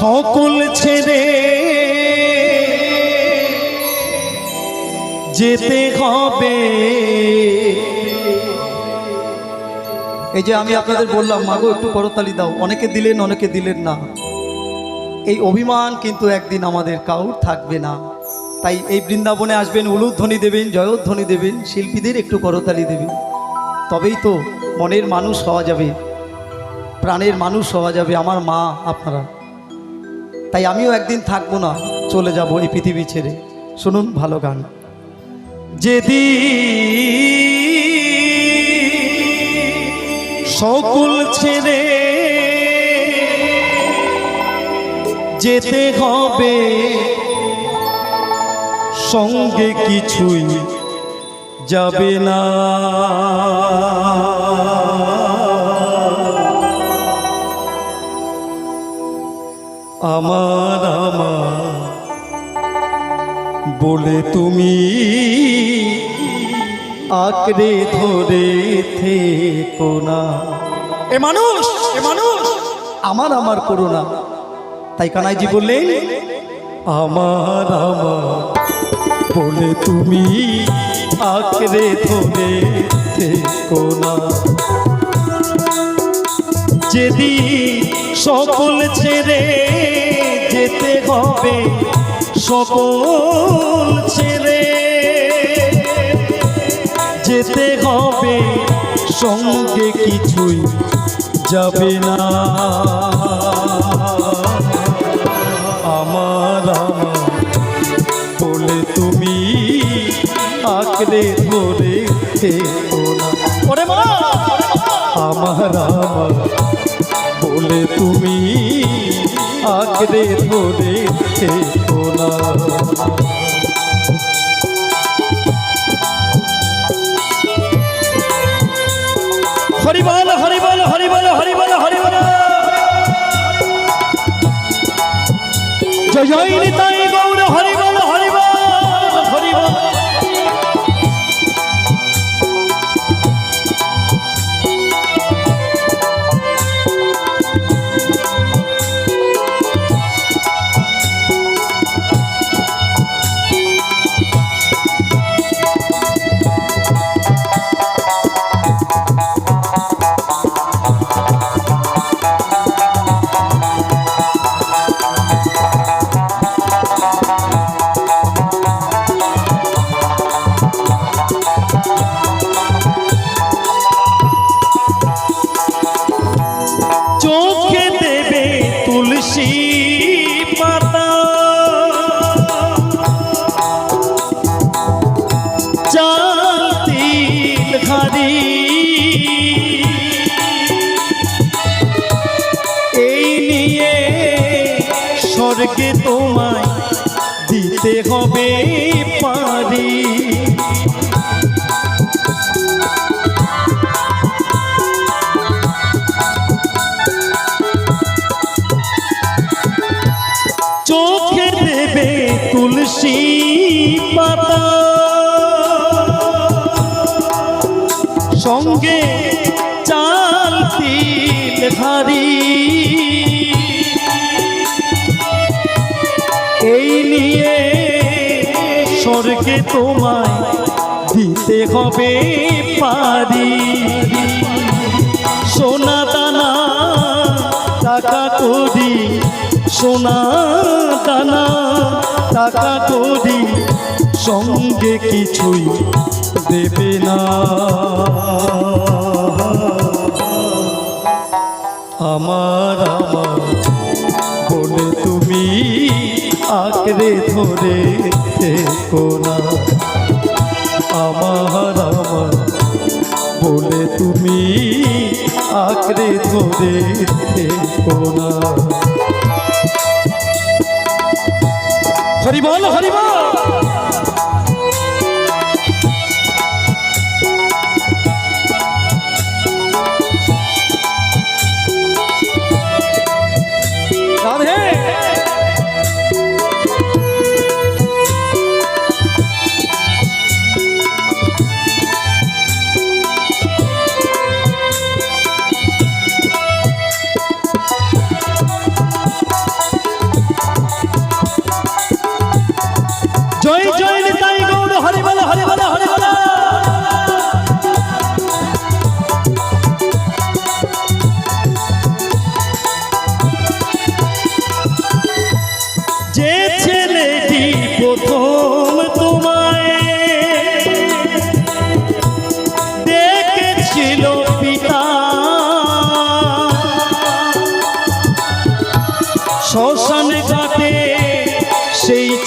সকল ছেড়ে যেতে হবে। এই যে আমি আপনাদের বললাম মাগো একটু করতালি দাও। অনেকে দিলেন অনেকে দিলেন না। এই অভিমান কিন্তু একদিন আমাদের কাউর থাকবে না। তাই এই বৃন্দাবনে আসবেন, উলুধ্বনি দেবেন, জয়ধ্বনি দেবেন, শিল্পীদের একটু করতালি দেবেন। তবেই তো মনের মানুষ হওয়া যাবে, প্রাণের মানুষ হওয়া যাবে আমার মা, আপনারা। তাই আমিও একদিন থাকব না, চলে যাব এই পৃথিবী ছেড়ে। শুনুন ভালো গান। যেদি সকল ছেড়ে যেতে হবে, সঙ্গে কিছুই যাবে না। আমার আমার। বলে তুমি আঁকড়ে ধরে থেকো না। এ মানুষ এ মানুষ, আমার আমার করুণা তাই কানাইজি বললেন, আমার আমার। বলে তুমি আঁকড়ে ধরে থেকো না। যেদিন সকল ছেড়ে হবে সকল ছেড়ে। যেতে হবে সঙ্গে কিছুই যাবে না। আমার আমার বলে তুমি আঁকড়ে ধরে আমার বলে তুমি আঁকড়ে ধরে থেকো হরিবল হরিবল হরিবল হরি বল হরি বল হরি বল হরি বল। জয় জয়, নিতাই স্বর্গে তোমায় দিতে হবে পারি। চোখে দেবে তুলসী পাতা। সঙ্গে চাল তিল তোমায় দিতে হবে পারি। সোনা দানা, টাকা করি সোনা দানা, টাকা করি সঙ্গে কিছুই দেবে না। আমার আমার বলে তুমি আঁকড়ে ধরে থেকো আমার আমার বলে তুমি আঁকড়ে ধরে থেকো না। হরি বল!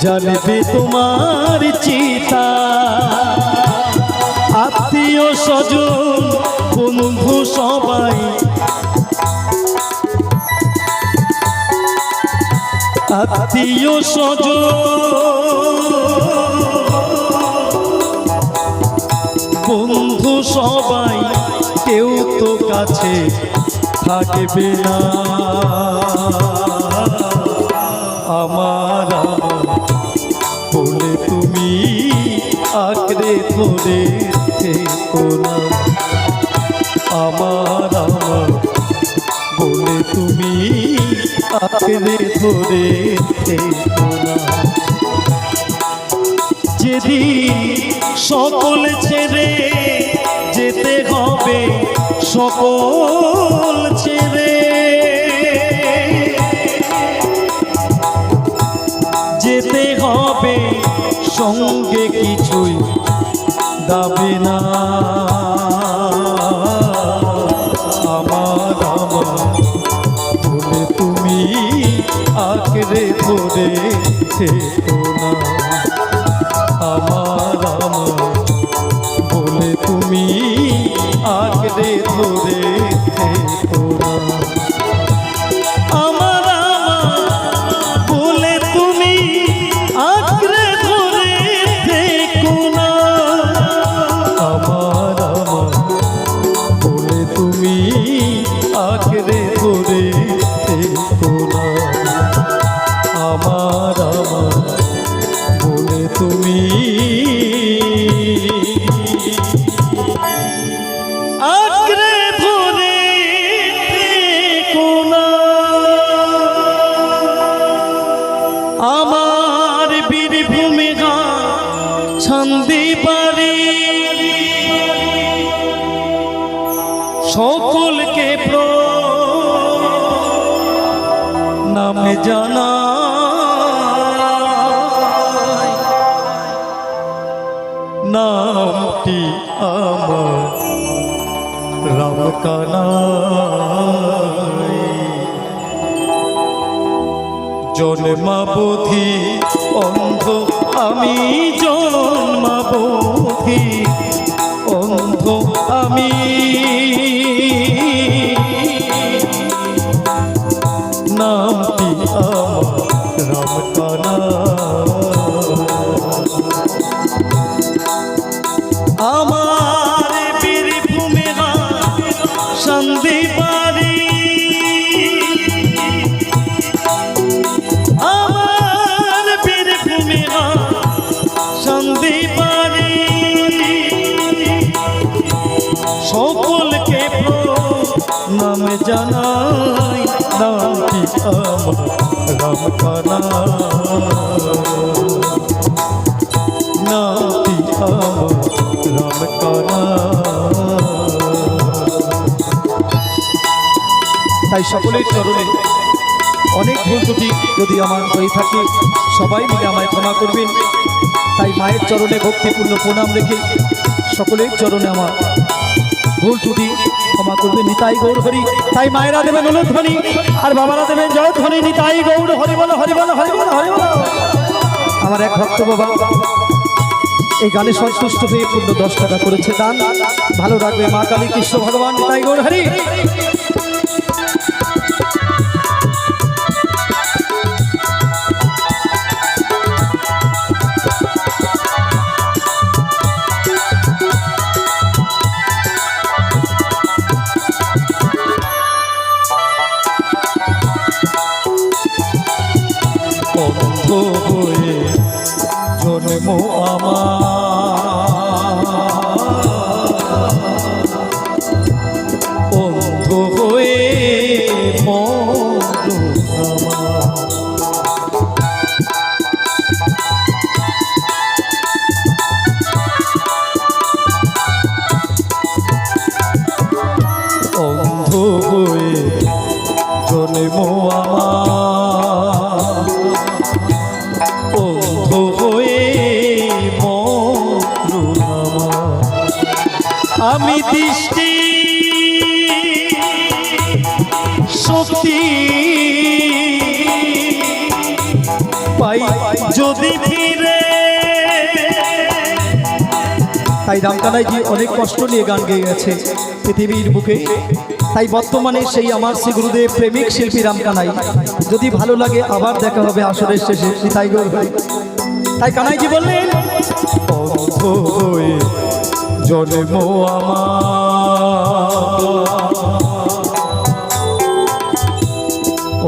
জানবে তোমার চিতা। আত্মীয় স্বজন, বন্ধু সবাই। আত্মীয় স্বজন, বন্ধু সবাই। কেউ তো কাছে থাকবে না। আমার বলে তুমি আঁকড়ে ধরে থেকো না। আমার আমার বলে তুমি আঁকড়ে ধরে থেকো না। যেদিন সকল ছেড়ে যেতে হবে সকল সঙ্গে কিছুই দাবি না। আমার আমার বলে তুমি আঁকড়ে ধরে থেকো জানা নামটি আমার রামকানাই। জন্মাবধি অন্ধ আমি জন্মাবধি অন্ধ আমি নামটি রাম রামকানা জানাই রামখানা তাই সকলের চরণে অনেক ভুল ত্রুটি যদি আমার হয়ে থাকে, সবাই মিলে আমায় ক্ষমা করবেন। তাই মায়ের চরণে ভক্তিপূর্ণ প্রণাম রেখে সকলের চরণে আমার ভুল ত্রুটি, ক্ষমা করবে নিতাই গৌর হরি। তাই মায়েরা দেবেন ধ্বনি, আর বাবারা দেবেন জয় ধ্বনি, নিতাই গৌর হরি বল হরি বল হরি বল হরি বল। আমার এক ভক্ত বাবা এই গানে সন্তুষ্ট হয়ে পূর্ণ দশ টাকা করেছে দান। ভালো রাখবে মা কালী, কৃষ্ণ ভগবান, নিতাই গৌর হরি। আমি দৃষ্টি, শক্তি পাই যদি ফিরে। তাই রামকানাইজি অনেক কষ্ট নিয়ে গান গেয়ে গেছে পৃথিবীর বুকে। তাই বর্তমানে সেই আমার শ্রী গুরুদেব প্রেমিক শিল্পী রামকানাই। যদি ভালো লাগে, আবার দেখা হবে আসরের শেষে। তাই গৌর ভাই। তাই কানাইজি বললেন জন্ম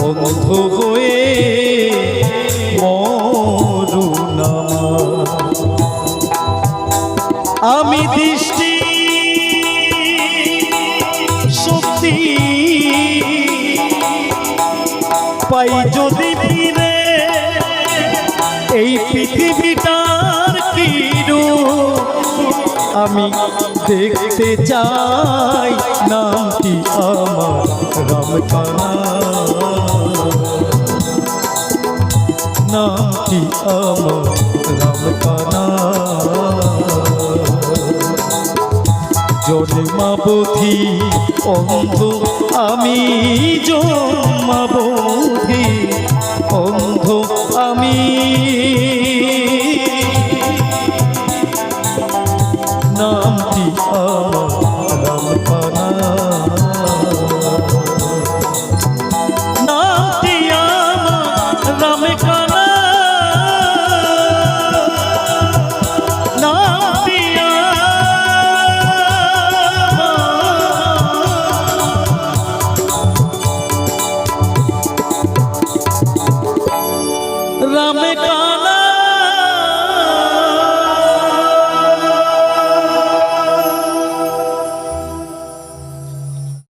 অন্ধ হয়ে আমি দৃষ্টি শক্তি পাই যদি ফিরে এই রূপ আমি দেখতে চাই নামটি আমার রামখানা নামটি আমার রামখানা জন্মাবধি অন্ধ, আমি জন্মাবধি অন্ধ, আমি